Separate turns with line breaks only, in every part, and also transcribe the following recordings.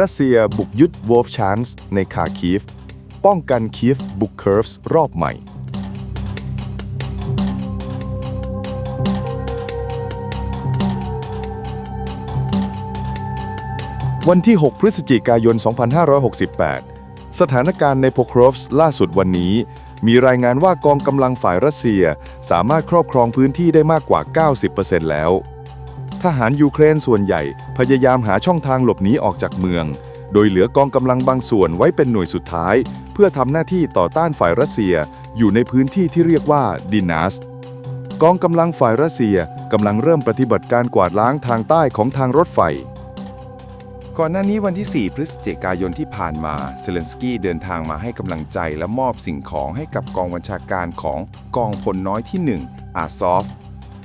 รัสเซียบุกยึดวอลฟชานส์ในคาคีฟ ป้องกันคีฟบุกเคิร์ฟส์รอบใหม่ วันที่ 6 พฤศจิกายน 2568 สถานการณ์ในโพครฟส์ล่าสุดวันนี้ มีรายงานว่ากองกำลังฝ่ายรัสเซียสามารถครอบครองพื้นที่ได้มากกว่า 90%แล้ว ทหารยูเครนส่วนใหญ่พยายามหาช่องทางหลบหนีออกจากเมือง โดยเหลือกองกำลังบางส่วนไว้เป็นหน่วยสุดท้าย เพื่อทำหน้าที่ต่อต้านฝ่ายรัสเซีย อยู่ในพื้นที่ที่เรียกว่าดินัสกองกำลังฝ่ายรัสเซียกำลังเริ่มปฏิบัติการกวาดล้างทางใต้ของทางรถไฟ
ก่อนหน้านี้วันที่ 4 พฤศจิกายนที่ผ่านมาเซเลนสกี้เดินทางมาให้กำลังใจและมอบสิ่งของให้กับกองบัญชาการของกองพลน้อยที่ 1 อาซอฟ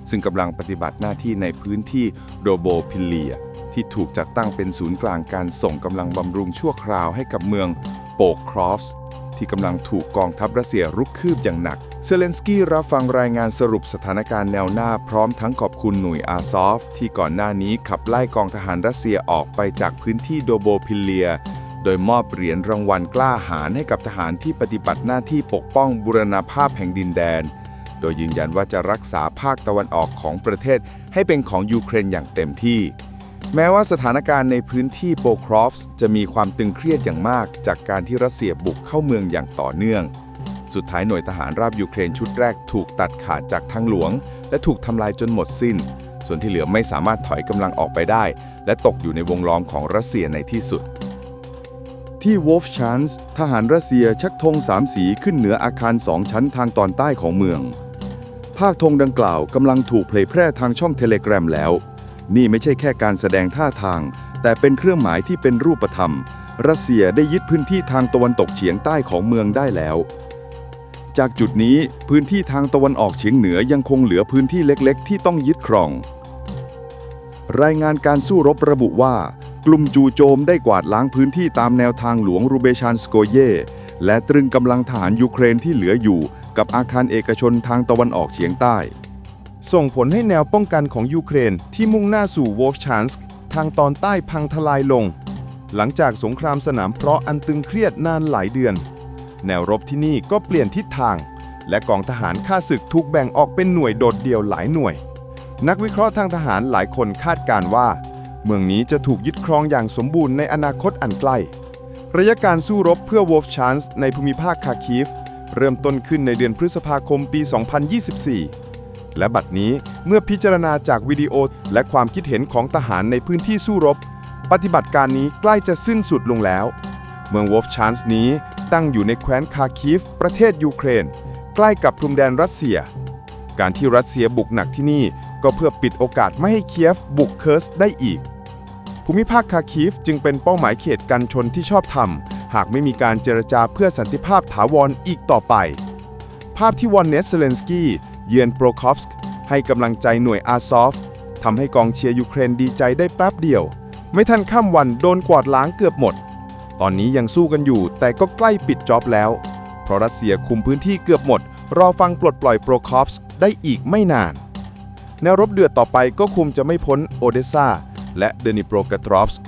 ซึ่งกำลังปฏิบัติหน้าที่ในพื้นที่โรโบพิเลีย ที่ถูกจัดตั้งเป็นศูนย์กลางการส่งกำลังบำรุงชั่วคราวให้กับเมืองโปกครอฟส์ที่กำลังถูกกองทัพรัสเซียรุกคืบอย่างหนัก เซเลนสกี้รับฟังรายงานสรุปสถานการณ์แนวหน้าพร้อมทั้งขอบคุณหน่วยอาซอฟ ที่ก่อนหน้านี้ขับไล่กองทหารรัสเซียออกไปจากพื้นที่โดโบพิเลีย โดยมอบเหรียญรางวัลกล้าหาญให้กับทหารที่ปฏิบัติหน้าที่ปกป้องบูรณาภาพแห่งดินแดน โดยยืนยันว่าจะรักษาภาคตะวันออกของประเทศให้เป็นของยูเครนอย่างเต็มที่ แม้ว่าสถานการณ์ในพื้นที่โปครอฟส์จะมีความตึงเครียดอย่างมาก จากการที่รัสเซียบุกเข้าเมืองอย่างต่อเนื่อง สุดท้ายหน่วยทหารราบยูเครนชุดแรกถูกตัดขาดจากทางหลวง และถูกทำลายจนหมดสิ้น ส่วนที่เหลือไม่สามารถถอยกำลังออกไปได้ และตกอยู่ในวงล้อมของรัสเซียในที่สุด
ที่วอลฟชานส์ทหารรัสเซียชักธงสามสีขึ้นเหนืออาคารสองชั้นทางตอนใต้ของเมือง ภาคธงดังกล่าวกำลังถูกเผยแพร่ทางช่องเทเลกรามแล้ว นี่ไม่ใช่แค่การแสดงท่าทาง แต่เป็นเครื่องหมายที่เป็นรูปธรรม รัสเซียได้ยึดพื้นที่ทางตะวันตกเฉียงใต้ของเมืองได้แล้ว จากจุดนี้พื้นที่ทางตะวันออกเฉียงเหนือยังคงเหลือพื้นที่เล็กๆ ที่ต้องยึดครอง รายงานการสู้รบระบุว่า กลุ่มจูโจมได้กวาดล้างพื้นที่ตามแนวทางหลวงรูเบชานสโกเย และตรึงกำลังทหารยูเครนที่เหลืออยู่กับอาคารเอกชนทางตะวันออกเฉียงใต้
ส่งผลให้แนวป้องกันของยูเครนที่มุ่งหน้าสู่วอลชานส์ทางตอนใต้พังทลายลง หลังจากสงครามสนามเพราะอันตึงเครียดนานหลายเดือน แนวรบที่นี่ก็เปลี่ยนทิศทาง และกองทหารข้าศึกถูกแบ่งออกเป็นหน่วยโดดเดี่ยวหลายหน่วย นักวิเคราะห์ทางทหารหลายคนคาดการณ์ว่า เมืองนี้จะถูกยึดครองอย่างสมบูรณ์ในอนาคตอันใกล้ ระยะการสู้รบเพื่อวอลฟชานส์ในภูมิภาคคาคีฟ เริ่มต้นขึ้นในเดือนพฤษภาคมปี 2024 และบัดนี้เมื่อพิจารณาจากวิดีโอและความคิดเห็นของทหารในพื้นที่สู้รบ ปฏิบัติการนี้ใกล้จะสิ้นสุดลงแล้ว เมืองวอลฟชานส์นี้ตั้งอยู่ในแคว้นคาคีฟ ประเทศยูเครน ใกล้กับพรมแดนรัสเซีย การที่รัสเซียบุกหนักที่นี่ก็เพื่อปิดโอกาสไม่ให้เคียฟบุกเคิร์สได้อีก ภูมิภาคคาคีฟจึงเป็นเป้าหมายเขตกันชนที่ชอบธรรม หากไม่มีการเจรจาเพื่อสันติภาพถาวรอีกต่อไป ภาพที่วอนเนสเซเลนสกี้เยือนโปรคอฟสกให้กำลังใจหน่วยอาซอฟทำให้กองเชียร์ยูเครนดีใจได้แป๊บเดียว ไม่ทันข้ามวันโดนกวาดล้างเกือบหมด ตอนนี้ยังสู้กันอยู่แต่ก็ใกล้ปิดจ็อบแล้ว เพราะรัสเซียคุมพื้นที่เกือบหมด รอฟังปลดปล่อยโปรคอฟสได้อีกไม่นาน แนวรบเดือดต่อไปก็คุมจะไม่พ้นโอเดสซา และเดนิโปรกาตรอฟสก